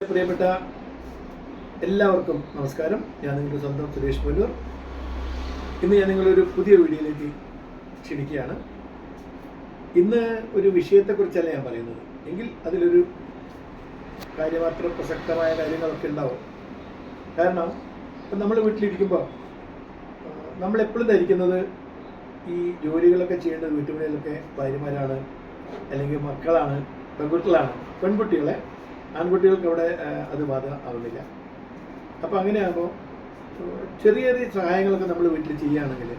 പ്രിയപ്പെട്ട എല്ലാവർക്കും നമസ്കാരം. ഞാൻ നിങ്ങളുടെ സ്വന്തം സുരേഷ് പോലൂർ ഇന്ന് ഞാൻ നിങ്ങളൊരു പുതിയ വീഡിയോയിലേക്ക് ക്ഷണിക്കുകയാണ്. ഇന്ന് ഒരു വിഷയത്തെക്കുറിച്ചല്ല ഞാൻ പറയുന്നത്. എങ്കിൽ അതിലൊരു കാര്യമാത്ര പ്രസക്തമായ കാര്യങ്ങളൊക്കെ ഉണ്ടാവും. കാരണം ഇപ്പം നമ്മൾ വീട്ടിലിരിക്കുമ്പോൾ നമ്മളെപ്പോഴും ധരിക്കുന്നത് ഈ ജോലികളൊക്കെ ചെയ്യേണ്ടത് വീട്ടുപണികളൊക്കെ ഭാര്യമാരാണ് അല്ലെങ്കിൽ മക്കളാണ് പെൺകുട്ടികളാണ് പെൺകുട്ടികളെ ആൺകുട്ടികൾക്ക് അവിടെ അത് ബാധ ആവുന്നില്ല. അപ്പോൾ അങ്ങനെയാകുമ്പോൾ ചെറിയ ചെറിയ സഹായങ്ങളൊക്കെ നമ്മൾ വീട്ടിൽ ചെയ്യുകയാണെങ്കിൽ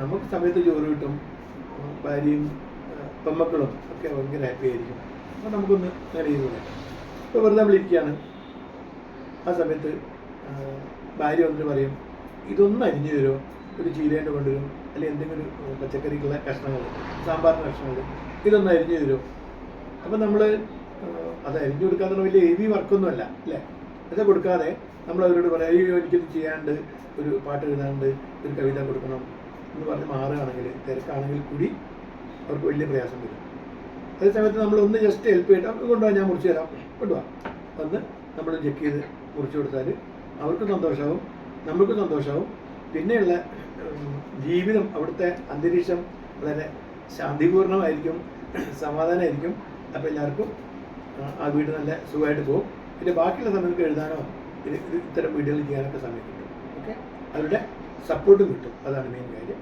നമുക്ക് സമയത്ത് ജോലി കിട്ടും ഭാര്യയും പെമ്മക്കളും ഒക്കെ ഭയങ്കര ഹാപ്പി ആയിരിക്കും. അപ്പോൾ നമുക്കൊന്ന് നല്ല രീതിയിൽ ഇപ്പോൾ വെറുതെ വിളിക്കുകയാണ് ആ സമയത്ത് ഭാര്യ വന്നിട്ട് പറയും ഇതൊന്നും അരിഞ്ഞു തരുമോ? ഒരു ചീരേന്റെ കൊണ്ടുവരും അല്ലെങ്കിൽ എന്തെങ്കിലും പച്ചക്കറിക്കുള്ള കഷ്ണങ്ങൾ സാമ്പാറിന്റെ കഷ്ണങ്ങൾ ഇതൊന്നും അരിഞ്ഞു തരുമോ? അപ്പം നമ്മൾ അത് അരിഞ്ഞു കൊടുക്കാന്ന് വലിയ ഹെവി വർക്കൊന്നുമല്ല അല്ലേ അത് കൊടുക്കാതെ നമ്മൾ അവരോട് പറയാം അയ്യോ എനിക്കിത് ചെയ്യാണ്ട് ഒരു പാട്ട് എഴുതാണ്ട് ഒരു കവിത കൊടുക്കണം എന്ന് പറഞ്ഞ് മാറുകയാണെങ്കിൽ തിരക്കാണെങ്കിൽ കൂടി അവർക്ക് വലിയ പ്രയാസം വരും. അതേ സമയത്ത് നമ്മൾ ഒന്ന് ജസ്റ്റ് ഹെൽപ്പ് അവർക്ക് കൊണ്ടുപോകാൻ ഞാൻ മുറിച്ച് തരാം കൊണ്ടുപോകാം വന്ന് നമ്മൾ ചെക്ക് ചെയ്ത് മുറിച്ച് കൊടുത്താൽ അവർക്കും സന്തോഷമാവും നമ്മൾക്കും സന്തോഷമാവും പിന്നെയുള്ള ജീവിതം അവിടുത്തെ അന്തരീക്ഷം വളരെ ശാന്തിപൂർണമായിരിക്കും സമാധാനമായിരിക്കും. അപ്പോൾ എല്ലാവർക്കും ആ, വീട് നല്ല സുഖമായിട്ട് പോകും. പിന്നെ ബാക്കിയുള്ള സമയത്ത് എഴുതാനോ ഇത് ഇത് ഇത്തരം വീടുകൾ ചെയ്യാനൊക്കെ സമയം കിട്ടും ഓക്കെ അവരുടെ സപ്പോർട്ടും കിട്ടും. അതാണ് മെയിൻ കാര്യം.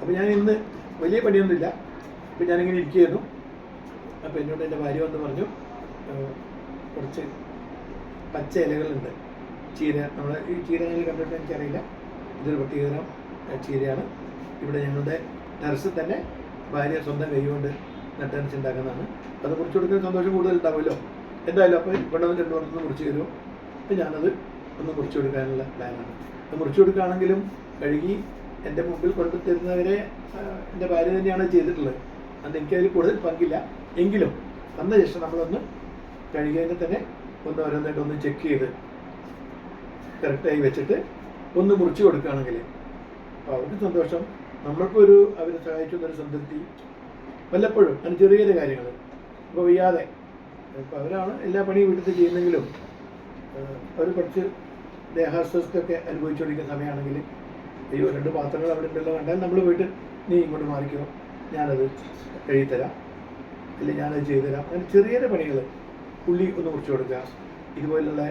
അപ്പോൾ ഞാൻ ഇന്ന് വലിയ പണിയൊന്നുമില്ല. അപ്പോൾ ഞാനിങ്ങനെ ഇരിക്കുകയായിരുന്നു. അപ്പോൾ എന്നോട് എന്റെ ഭാര്യ വന്ന് പറഞ്ഞു കുറച്ച് പച്ച ഇലകളുണ്ട്. ചീര നമ്മൾ ഈ ചീര നിങ്ങൾ കണ്ടിട്ട് എനിക്കറിയില്ല. ഇതൊരു പ്രത്യേകതരം ചീരയാണ്. ഇവിടെ ഞങ്ങളുടെ ടെറസിൽ തന്നെ ഭാര്യ സ്വന്തം കൈകൊണ്ട് നട്ടനച്ചുണ്ടാക്കുന്നതാണ് അത് മുറിച്ച് കൊടുക്കുന്ന സന്തോഷം കൂടുതൽ ഉണ്ടാവുമല്ലോ എന്തായാലും അപ്പോൾ ഇവിടെ നിന്ന് രണ്ടു ഒന്ന് മുറിച്ച് തരുമോ? അപ്പം ഞാനത് ഒന്ന് മുറിച്ച് കൊടുക്കാനുള്ള പ്ലാനാണ് അത് മുറിച്ച് കൊടുക്കുകയാണെങ്കിലും കഴുകി എന്റെ മുമ്പിൽ കൊണ്ടു തരുന്നവരെ എന്റെ ഭാര്യ തന്നെയാണ് ചെയ്തിട്ടുള്ളത്. അത് എനിക്കതിൽ കൂടുതൽ പങ്കില്ല. എങ്കിലും വന്ന ശേഷം നമ്മളൊന്ന് കഴുകിയതിനെ തന്നെ ഒന്ന് ഓരോന്നായിട്ട് ഒന്ന് ചെക്ക് ചെയ്ത് കറക്റ്റായി വെച്ചിട്ട് ഒന്ന് മുറിച്ച് കൊടുക്കുകയാണെങ്കിൽ അപ്പോൾ അവർക്ക് സന്തോഷം. നമ്മൾക്കൊരു അവരെ സഹായിച്ചൊന്നൊരു സംതൃപ്തി. വല്ലപ്പോഴും അതിന് ചെറിയ ചെറിയ കാര്യങ്ങൾ. ഇപ്പോൾ വയ്യാതെ. ഇപ്പോൾ അവരാണ് എല്ലാ പണിയും വീട്ടിൽ ചെയ്യുന്നെങ്കിലും അവർ കുറച്ച് ദേഹാസ്വസ്ഥയൊക്കെ അനുഭവിച്ചുകൊണ്ടിരിക്കുന്ന സമയമാണെങ്കിൽ അയ്യോ രണ്ട് പാത്രങ്ങൾ അവിടെ ഉണ്ടല്ലോ കണ്ടാൽ നമ്മൾ പോയിട്ട് നീ ഇങ്ങോട്ട് മാറിക്കോ. ഞാനത് കഴുകിത്തരാം അല്ലെങ്കിൽ ഞാനത് ചെയ്തു തരാം അങ്ങനെ ചെറിയ ചെറിയ പണികൾ. ഉള്ളി ഒന്ന് മുറിച്ച് കൊടുക്കുക. ഇതുപോലുള്ള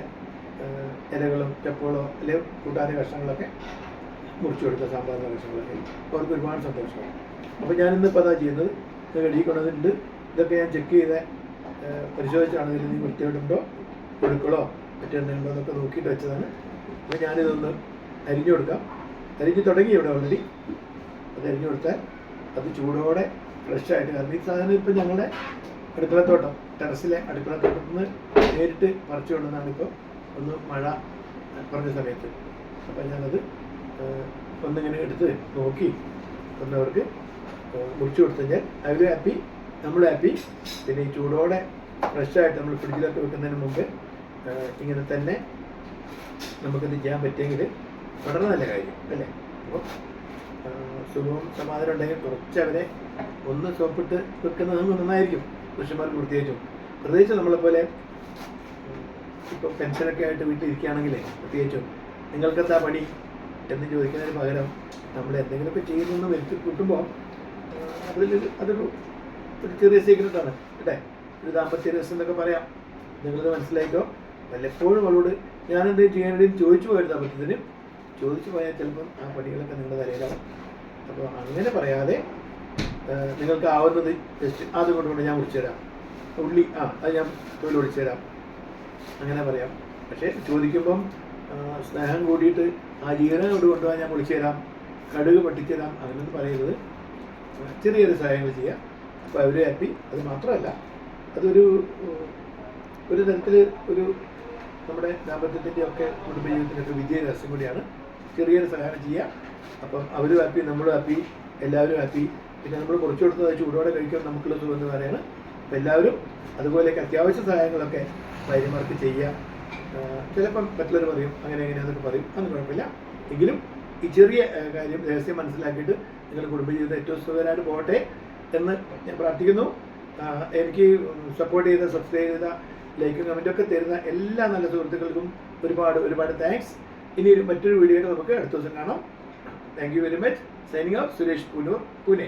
ഇലകളും ചപ്പുകളോ അല്ലെങ്കിൽ കൂട്ടാതെ കഷ്ണങ്ങളൊക്കെ മുറിച്ചു കൊടുക്കുക. സാമ്പാറിന്റെ കഷ്ണങ്ങളൊക്കെ. അവർക്ക് ഒരുപാട് സന്തോഷമാണ്. അപ്പോൾ ഞാനിന്ന് ഇപ്പോൾ അതാ ചെയ്യുന്നത്. ഇത് കഴുകി കൊണ്ടുവന്നിട്ടുണ്ട് ഇതൊക്കെ ഞാൻ ചെക്ക് ചെയ്ത് പരിശോധിച്ചാണ് ഇതിൽ നീ വൃത്തിയായിട്ടുണ്ടോ ഒഴുക്കളോ മറ്റെന്തെങ്കിലുണ്ടോ എന്നൊക്കെ നോക്കിയിട്ട് വെച്ചതാണ്. അപ്പോൾ ഞാനിതൊന്ന് അരിഞ്ഞു കൊടുക്കാം. അരിഞ്ഞ് തുടങ്ങി ഇവിടെ ഓൾറെഡി അത് അരിഞ്ഞു കൊടുത്താൽ അത് ചൂടോടെ ഫ്രഷ് ആയിട്ട് കാരണം ഈ സാധനം ഇപ്പം ഞങ്ങളുടെ അടുക്കളത്തോട്ടം ടെറസിലെ അടുക്കളത്തോട്ടത്തിൽ നിന്ന് നേരിട്ട് പറിച്ചു കൊണ്ടുവന്നാണ് ഇപ്പോൾ ഒന്ന് മഴ കുറഞ്ഞ സമയത്ത്. അപ്പം ഞാനത് ഒന്നിങ്ങനെ എടുത്ത് നോക്കി ഒന്ന് അവർക്ക് ഏഹ്, മുറിച്ചു കൊടുത്തു കഴിഞ്ഞാൽ അവർ ഹാപ്പി നമ്മൾ ഹാപ്പി പിന്നെ ഈ ചൂടോടെ ഫ്രഷായിട്ട് നമ്മൾ ഫ്രിഡ്ജിലൊക്കെ വെക്കുന്നതിന് മുമ്പ് ഇങ്ങനെ തന്നെ നമുക്കിത് ചെയ്യാൻ പറ്റിയെങ്കിൽ വളരെ നല്ല കാര്യം അല്ലേ? അപ്പോൾ സുഖവും സമാധാനം ഉണ്ടെങ്കിൽ കുറച്ച് അവരെ ഒന്ന് സോപ്പിട്ട് വെക്കുന്നത് നന്നായിരിക്കും. പുരുഷന്മാർക്ക് പ്രത്യേകിച്ചും പ്രത്യേകിച്ച് നമ്മളെപ്പോലെ ഇപ്പോൾ പെൻഷനൊക്കെ ആയിട്ട് വീട്ടിലിരിക്കുകയാണെങ്കിൽ പ്രത്യേകിച്ചും നിങ്ങൾക്കെന്താ പണി? എന്ന് ചോദിക്കുന്നതിന് പകരം നമ്മൾ എന്തെങ്കിലുമൊക്കെ ചെയ്യുന്നു വരുത്തി കൂട്ടുമ്പോൾ അതിൽ അതൊരു ഒരു ചെറിയ സീക്രട്ടാണ് കേട്ടേ ഒരു ദാമ്പത്യ രസം എന്നൊക്കെ പറയാം. നിങ്ങളത് മനസ്സിലായിക്കോ? വല്ലപ്പോഴും അവളോട് എന്തെങ്കിലും ചെയ്യാനുണ്ടെന്ന് ചോദിച്ചു പോയത് ദാമ്പത്യത്തിന്. ചോദിച്ചു പോയാൽ ചിലപ്പം ആ പണികളൊക്കെ നിങ്ങളുടെ തലയിലാവും. അപ്പോൾ അങ്ങനെ പറയാതെ നിങ്ങൾക്ക് ആവുന്നത് ജസ്റ്റ് അത് കൊണ്ടുകൊണ്ട് ഞാൻ മുറിച്ചു തരാം. ഉള്ളി ആ അത് ഞാൻ തൊഴിൽ വിളിച്ചു തരാം. അങ്ങനെ പറയാം. പക്ഷേ ചോദിക്കുമ്പം സ്നേഹം കൂടിയിട്ട് ആ ജീവനം കൊണ്ട് കൊണ്ടുപോകാൻ ഞാൻ വിളിച്ചു തരാം. കടുക് പൊട്ടിച്ചു തരാം. അങ്ങനെയൊന്നും പറയരുത്. ആ, ചെറിയ ചെറിയ സഹായങ്ങൾ ചെയ്യാം. അപ്പോൾ അവർ ഹാപ്പി അത് മാത്രമല്ല അതൊരു ഒരു തരത്തിൽ ഒരു നമ്മുടെ ദാമ്പത്യത്തിന്റെ ഒക്കെ കുടുംബജീവിതത്തിന്റെ വിജയ രഹസ്യം കൂടിയാണ്. ചെറിയൊരു സഹായം ചെയ്യുക അപ്പം അവരും ഹാപ്പി നമ്മളും ഹാപ്പി എല്ലാവരും ഹാപ്പി പിന്നെ നമ്മൾ കുറച്ചു കൊടുത്തത് ചൂടോടെ കഴിക്കാൻ നമുക്കുള്ള സുഖം പറയുന്നത് അപ്പം എല്ലാവരും അതുപോലെയൊക്കെ അത്യാവശ്യ സഹായങ്ങളൊക്കെ ഭാര്യമാർക്ക് ചെയ്യുക ചിലപ്പം മറ്റുള്ളവർ പറയും അങ്ങനെ എങ്ങനെയാണെന്നൊക്കെ പറയും. അതൊന്നും കുഴപ്പമില്ല. എങ്കിലും ഈ ചെറിയ കാര്യം രഹസ്യം മനസ്സിലാക്കിയിട്ട് നിങ്ങളുടെ കുടുംബജീവിതം ഏറ്റവും സുഖകരമായിട്ട് പോകട്ടെ എന്ന് ഞാൻ പ്രാർത്ഥിക്കുന്നു. എനിക്ക് സപ്പോർട്ട് ചെയ്ത സബ്സ്ക്രൈബ് ചെയ്ത ലൈക്കും കമന്റും ഒക്കെ തരുന്ന എല്ലാ നല്ല സുഹൃത്തുക്കൾക്കും ഒരുപാട് ഒരുപാട് താങ്ക്സ് ഇനി മറ്റൊരു വീഡിയോയിൽ നമുക്ക് അടുത്ത ദിവസം കാണാം. Thank you very much signing off Suresh Punoor Pune